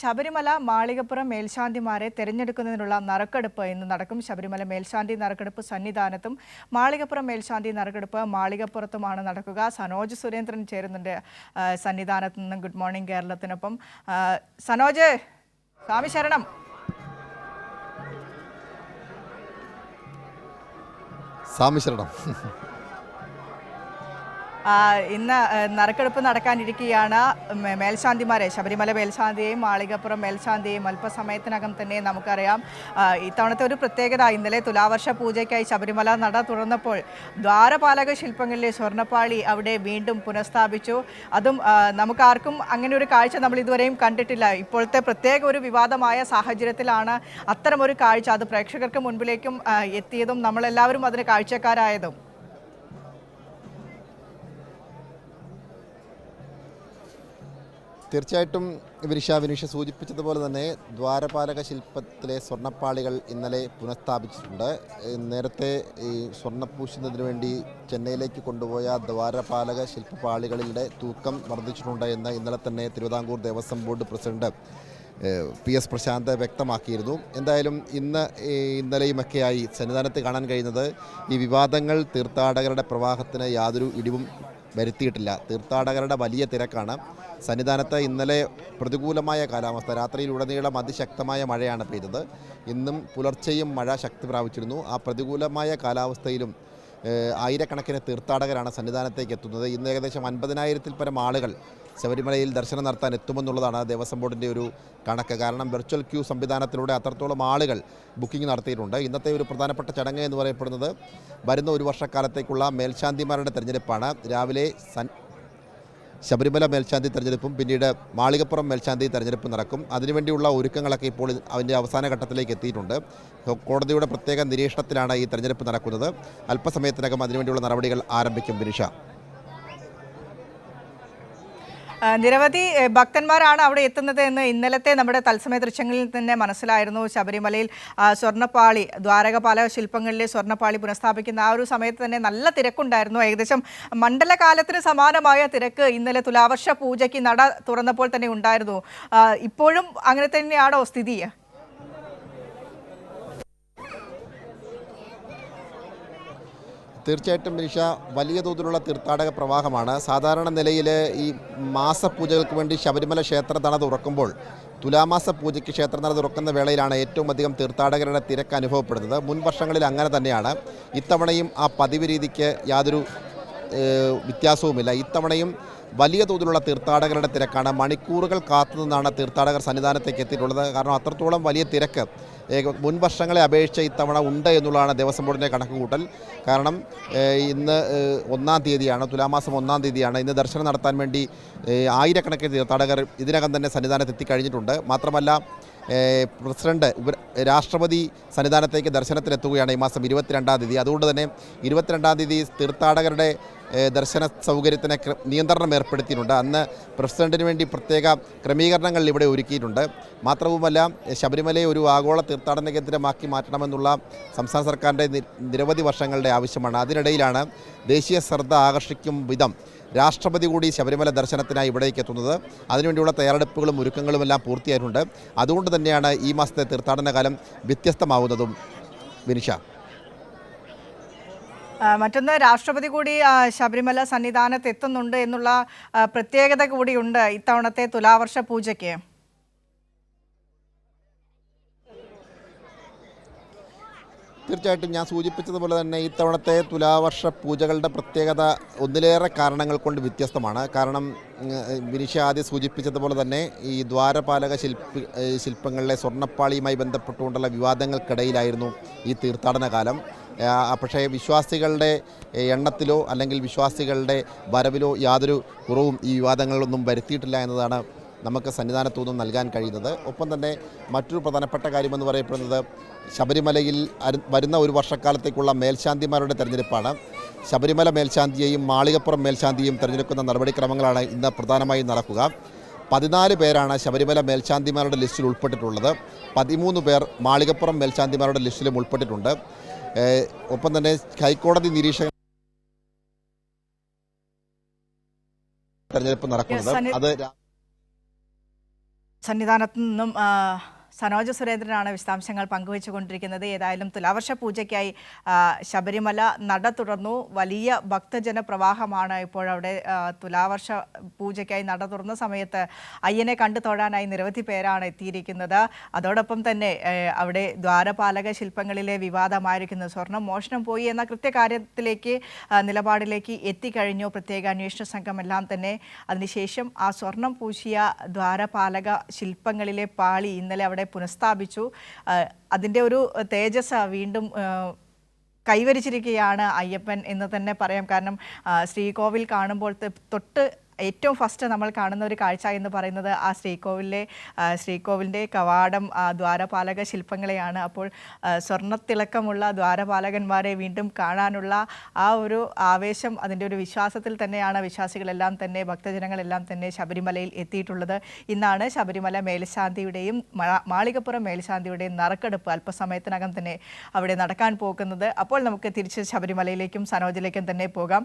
ശബരിമല മാളികപ്പുറം മേൽശാന്തിമാരെ തെരഞ്ഞെടുക്കുന്നതിനുള്ള നറുക്കെടുപ്പ് ഇന്ന് നടക്കും. ശബരിമല മേൽശാന്തി നറുക്കെടുപ്പ് സന്നിധാനത്തും മാളികപ്പുറം മേൽശാന്തി നറുക്കെടുപ്പ് മാളികപ്പുറത്തുമാണ് നടക്കുക. സനോജ് സുരേന്ദ്രൻ ചേരുന്നുണ്ട് സന്നിധാനത്ത് നിന്നും ഗുഡ് മോർണിംഗ് കേരളത്തിനൊപ്പം. സനോജ് സ്വാമി ശരണം. സ്വാമി ശരണം. ഇന്ന് നറുക്കെടുപ്പ് നടക്കാനിരിക്കുകയാണ്. മേൽശാന്തിമാരെ ശബരിമല മേൽശാന്തിയെയും മാളികപ്പുറം മേൽശാന്തിയെയും അല്പസമയത്തിനകം തന്നെ നമുക്കറിയാം. ഇത്തവണത്തെ ഒരു പ്രത്യേകത ഇന്നലെ തുലാവർഷ പൂജയ്ക്കായി ശബരിമല നട തുറന്നപ്പോൾ ദ്വാരപാലക ശില്പങ്ങളിലെ സ്വർണപ്പാളി അവിടെ വീണ്ടും പുനഃസ്ഥാപിച്ചു. അതും നമുക്കാർക്കും അങ്ങനെ ഒരു കാഴ്ച നമ്മൾ ഇതുവരെയും കണ്ടിട്ടില്ല. ഇപ്പോഴത്തെ പ്രത്യേക ഒരു വിവാദമായ സാഹചര്യത്തിലാണ് അത്തരമൊരു കാഴ്ച അത് പ്രേക്ഷകർക്ക് മുൻപിലേക്കും എത്തിയതും നമ്മളെല്ലാവരും അതിന് കാഴ്ചക്കാരായതും. തീർച്ചയായിട്ടും വിനിഷ വിനിഷ സൂചിപ്പിച്ചതുപോലെ തന്നെ ദ്വാരപാലക ശില്പത്തിലെ സ്വർണപ്പാളികൾ ഇന്നലെ പുനഃസ്ഥാപിച്ചിട്ടുണ്ട്. നേരത്തെ ഈ സ്വർണ പൂശുന്നതിന് വേണ്ടി ചെന്നൈയിലേക്ക് കൊണ്ടുപോയ ദ്വാരപാലക ശില്പപാളികളുടെ തൂക്കം വർദ്ധിച്ചിട്ടുണ്ട് എന്ന് ഇന്നലെ തന്നെ Thiruvithamkoor Devaswom board president P S Prasanth വ്യക്തമാക്കിയിരുന്നു. എന്തായാലും ഇന്ന് ഇന്നലെയുമൊക്കെയായി സന്നിധാനത്ത് കാണാൻ കഴിയുന്നത് ഈ വിവാദങ്ങൾ തീർത്ഥാടകരുടെ പ്രവാഹത്തിന് യാതൊരു ഇടിവും വരുത്തിയിട്ടില്ല. തീർത്ഥാടകരുടെ വലിയ തിരക്കാണ്. സന്നിധാനത്ത് ഇന്നലെ പ്രതികൂലമായ കാലാവസ്ഥ. രാത്രിയിലുടനീളം അതിശക്തമായ മഴയാണ് പെയ്തത്. ഇന്നും പുലർച്ചെയും മഴ ശക്തി പ്രാപിച്ചിരുന്നു. ആ പ്രതികൂലമായ കാലാവസ്ഥയിലും ആയിരക്കണക്കിന് തീർത്ഥാടകരാണ് സന്നിധാനത്തേക്ക് എത്തുന്നത്. ഇന്ന് ഏകദേശം അൻപതിനായിരത്തിൽ പരം ആളുകൾ ശബരിമലയിൽ ദർശനം നടത്താൻ എത്തുമെന്നുള്ളതാണ് ദേവസ്വം ബോർഡിന്റെ ഒരു കണക്ക്. കാരണം വെർച്വൽ ക്യൂ സംവിധാനത്തിലൂടെ അത്രത്തോളം ആളുകൾ ബുക്കിംഗ് നടത്തിയിട്ടുണ്ട്. ഇന്നത്തെ ഒരു പ്രധാനപ്പെട്ട ചടങ്ങ് എന്ന് പറയപ്പെടുന്നത് വരുന്ന ഒരു വർഷക്കാലത്തേക്കുള്ള മേൽശാന്തിമാരുടെ തെരഞ്ഞെടുപ്പാണ്. രാവിലെ ശബരിമല മേൽശാന്തി തെരഞ്ഞെടുപ്പും പിന്നീട് മാളികപ്പുറം മേൽശാന്തി തെരഞ്ഞെടുപ്പും നടക്കും. അതിനുവേണ്ടിയുള്ള ഒരുക്കങ്ങളൊക്കെ ഇപ്പോൾ അതിന്റെ അവസാന ഘട്ടത്തിലേക്ക് എത്തിയിട്ടുണ്ട്. കോടതിയുടെ പ്രത്യേക നിരീക്ഷണത്തിലാണ് ഈ തെരഞ്ഞെടുപ്പ് നടക്കുന്നത്. അല്പസമയത്തിനകം അതിനുവേണ്ടിയുള്ള നടപടികൾ ആരംഭിക്കും ബിനിഷ ആ, നിരവധി ഭക്തന്മാരാണ് അവിടെ എത്തുന്നത് എന്ന് ഇന്നലത്തെ നമ്മുടെ തത്സമയ ദൃശ്യങ്ങളിൽ തന്നെ മനസ്സിലായിരുന്നു. ശബരിമലയിൽ സ്വർണപ്പാളി ദ്വാരകപാല ശില്പങ്ങളിലെ സ്വർണപ്പാളി പുനഃസ്ഥാപിക്കുന്ന ആ ഒരു സമയത്ത് തന്നെ നല്ല തിരക്കുണ്ടായിരുന്നു. ഏകദേശം മണ്ഡലകാലത്തിന് സമാനമായ തിരക്ക് ഇന്നലെ തുലാവർഷ പൂജയ്ക്ക് നട തുറന്നപ്പോൾ തന്നെ ഉണ്ടായിരുന്നു. ഇപ്പോഴും അങ്ങനെ തന്നെയാണോ സ്ഥിതി? തീർച്ചയായിട്ടും ബിനിഷ വലിയ തോതിലുള്ള തീർത്ഥാടക പ്രവാഹമാണ്. സാധാരണ നിലയിൽ ഈ മാസപൂജകൾക്ക് വേണ്ടി ശബരിമല ക്ഷേത്രനട തുറക്കുമ്പോൾ തുലാമാസ പൂജയ്ക്ക് ക്ഷേത്രനട തുറക്കുന്ന വേളയിലാണ് ഏറ്റവും അധികം തീർത്ഥാടകരുടെ തിരക്ക് അനുഭവപ്പെടുന്നത്. മുൻ വർഷങ്ങളിൽ അങ്ങനെ തന്നെയാണ്. ഇത്തവണയും ആ പതിവ് രീതിക്ക് യാതൊരു വ്യത്യാസവുമില്ല. ഇത്തവണയും വലിയ തോതിലുള്ള തീർത്ഥാടകരുടെ തിരക്കാണ്. മണിക്കൂറുകൾ കാത്തുനിന്നാണ് തീർത്ഥാടകർ സന്നിധാനത്തേക്ക് എത്തിയിട്ടുള്ളത്. കാരണം അത്രത്തോളം വലിയ തിരക്ക് മുൻ വർഷങ്ങളെ അപേക്ഷിച്ച് ഇത്തവണ ഉണ്ട് എന്നുള്ളതാണ് ദേവസ്വം ബോർഡിന്റെ കണക്ക് കൂട്ടൽ കാരണം ഇന്ന് ഒന്നാം തീയതിയാണ് തുലാമാസം ഒന്നാം തീയതിയാണ് ഇന്ന് ദർശനം നടത്താൻ വേണ്ടി ആയിരക്കണക്കിന് തീർത്ഥാടകർ ഇതിനകം തന്നെ സന്നിധാനത്ത് എത്തിക്കഴിഞ്ഞിട്ടുണ്ട്. മാത്രമല്ല പ്രസിഡന്റ് രാഷ്ട്രപതി സന്നിധാനത്തേക്ക് ദർശനത്തിനെത്തുകയാണ് ഈ മാസം ഇരുപത്തിരണ്ടാം തീയതി. അതുകൊണ്ട് തന്നെ ഇരുപത്തിരണ്ടാം തീയതി തീർത്ഥാടകരുടെ ദർശന സൗകര്യത്തിന് നിയന്ത്രണം ഏർപ്പെടുത്തിയിട്ടുണ്ട്. അന്ന് പ്രസിഡന്റിന് വേണ്ടി പ്രത്യേക ക്രമീകരണങ്ങൾ ഇവിടെ ഒരുക്കിയിട്ടുണ്ട്. മാത്രവുമല്ല ശബരിമലയെ ഒരു ആഗോള തീർത്ഥാടന കേന്ദ്രമാക്കി മാറ്റണമെന്നുള്ള സംസ്ഥാന സർക്കാരിന്റെ നിരവധി വർഷങ്ങളുടെ ആവശ്യമാണ്. അതിനിടയിലാണ് ദേശീയ ശ്രദ്ധ ആകർഷിക്കും വിധം രാഷ്ട്രപതി കൂടി ശബരിമല ദർശനത്തിനായി ഇവിടേക്ക് എത്തുന്നത്. അതിനുവേണ്ടിയുള്ള തയ്യാറെടുപ്പുകളും ഒരുക്കങ്ങളും എല്ലാം പൂർത്തിയായിട്ടുണ്ട്. അതുകൊണ്ട് തന്നെയാണ് ഈ മാസത്തെ തീർത്ഥാടന കാലം വ്യത്യസ്തമാവുന്നതും. വിനിഷ. മറ്റൊന്ന് രാഷ്ട്രപതി കൂടി ശബരിമല സന്നിധാനത്ത് എത്തുന്നുണ്ട് എന്നുള്ള പ്രത്യേകത കൂടിയുണ്ട് ഇത്തവണത്തെ തുലാവർഷ പൂജയ്ക്ക്. തീർച്ചയായിട്ടും ഞാൻ സൂചിപ്പിച്ചതുപോലെ തന്നെ ഇത്തവണത്തെ തുലാവർഷ പൂജകളുടെ പ്രത്യേകത ഒന്നിലേറെ കാരണങ്ങൾ കൊണ്ട് വ്യത്യസ്തമാണ്. കാരണം വിനിഷ ആദ്യം സൂചിപ്പിച്ചതുപോലെ തന്നെ ഈ ദ്വാരപാലക ശില്പി ശില്പങ്ങളിലെ സ്വർണപ്പാളിയുമായി ബന്ധപ്പെട്ടുകൊണ്ടുള്ള വിവാദങ്ങൾക്കിടയിലായിരുന്നു ഈ തീർത്ഥാടന കാലം. പക്ഷേ വിശ്വാസികളുടെ എണ്ണത്തിലോ അല്ലെങ്കിൽ വിശ്വാസികളുടെ വരവിലോ യാതൊരു കുറവും ഈ വിവാദങ്ങളൊന്നും വരുത്തിയിട്ടില്ല എന്നതാണ് നമുക്ക് സന്നിധാനത്തു നിന്നും നൽകാൻ കഴിയുന്നത്. ഒപ്പം തന്നെ മറ്റൊരു പ്രധാനപ്പെട്ട കാര്യമെന്ന് പറയപ്പെടുന്നത് ശബരിമലയിൽ വരുന്ന ഒരു വർഷക്കാലത്തേക്കുള്ള മേൽശാന്തിമാരുടെ തെരഞ്ഞെടുപ്പാണ്. ശബരിമല മേൽശാന്തിയെയും മാളികപ്പുറം മേൽശാന്തിയെയും തിരഞ്ഞെടുക്കുന്ന നടപടിക്രമങ്ങളാണ് ഇന്ന് പ്രധാനമായും നടക്കുക. പതിനാല് പേരാണ് ശബരിമല മേൽശാന്തിമാരുടെ ലിസ്റ്റിൽ ഉൾപ്പെട്ടിട്ടുള്ളത്. പതിമൂന്ന് പേർ മാളികപ്പുറം മേൽശാന്തിമാരുടെ ലിസ്റ്റിലും ഉൾപ്പെട്ടിട്ടുണ്ട്. ഒപ്പം തന്നെ ഹൈക്കോടതി നിരീക്ഷകൻ തെരഞ്ഞെടുപ്പ് നടക്കുന്നത്. അത് സന്നിധാനത്ത് നിന്നും സനോജ സുരേന്ദ്രനാണ് വിശദാംശങ്ങൾ പങ്കുവച്ചുകൊണ്ടിരിക്കുന്നത്. ഏതായാലും തുലാവർഷ പൂജയ്ക്കായി ശബരിമല നട തുറന്നു. വലിയ ഭക്തജന പ്രവാഹമാണ് ഇപ്പോഴവിടെ അവിടെ തുലാവർഷ പൂജയ്ക്കായി നട തുറന്ന സമയത്ത് അയ്യനെ കണ്ടു തൊഴാനായി നിരവധി പേരാണ് എത്തിയിരിക്കുന്നത്. അതോടൊപ്പം തന്നെ അവിടെ ദ്വാരപാലക ശില്പങ്ങളിലെ വിവാദമായിരിക്കുന്ന. സ്വർണം മോഷണം പോയി എന്ന കൃത്യകാര്യത്തിലേക്ക് നിലപാടിലേക്ക് എത്തിക്കഴിഞ്ഞു. പ്രത്യേക അന്വേഷണ സംഘം എല്ലാം തന്നെ. അതിനുശേഷം ആ സ്വർണം പൂശിയ ദ്വാരപാലക ശില്പങ്ങളിലെ പാളി ഇന്നലെ അവിടെ പുനഃസ്ഥാപിച്ചു. അതിന്റെ ഒരു തേജസ് വീണ്ടും കൈവരിച്ചിരിക്കുകയാണ് അയ്യപ്പൻ എന്ന് തന്നെ പറയാം. കാരണം ശ്രീകോവിൽ കാണുമ്പോൾ ത- തൊട്ട് ഏറ്റവും ഫസ്റ്റ് നമ്മൾ കാണുന്ന ഒരു കാഴ്ച എന്ന് പറയുന്നത് ആ ശ്രീകോവിലെ ശ്രീകോവിലിന്റെ കവാടം ദ്വാരപാലക ശില്പങ്ങളെയാണ്. അപ്പോൾ സ്വർണത്തിളക്കമുള്ള ദ്വാരപാലകന്മാരെ വീണ്ടും കാണാനുള്ള ആ ഒരു ആവേശം അതിന്റെ ഒരു വിശ്വാസത്തിൽ തന്നെയാണ്. വിശ്വാസികളെല്ലാം തന്നെ ഭക്തജനങ്ങളെല്ലാം തന്നെ ശബരിമലയിൽ എത്തിയിട്ടുള്ളത്. ഇന്നാണ് ശബരിമല മേൽശാന്തിയുടെയും മാളികപ്പുറം മേൽശാന്തിയുടെയും നറുക്കെടുപ്പ് അല്പസമയത്തിനകം തന്നെ അവിടെ നടക്കാൻ പോകുന്നത്. അപ്പോൾ നമുക്ക് തിരിച്ച് ശബരിമലയിലേക്കും സനോജിലേക്കും തന്നെ പോകാം.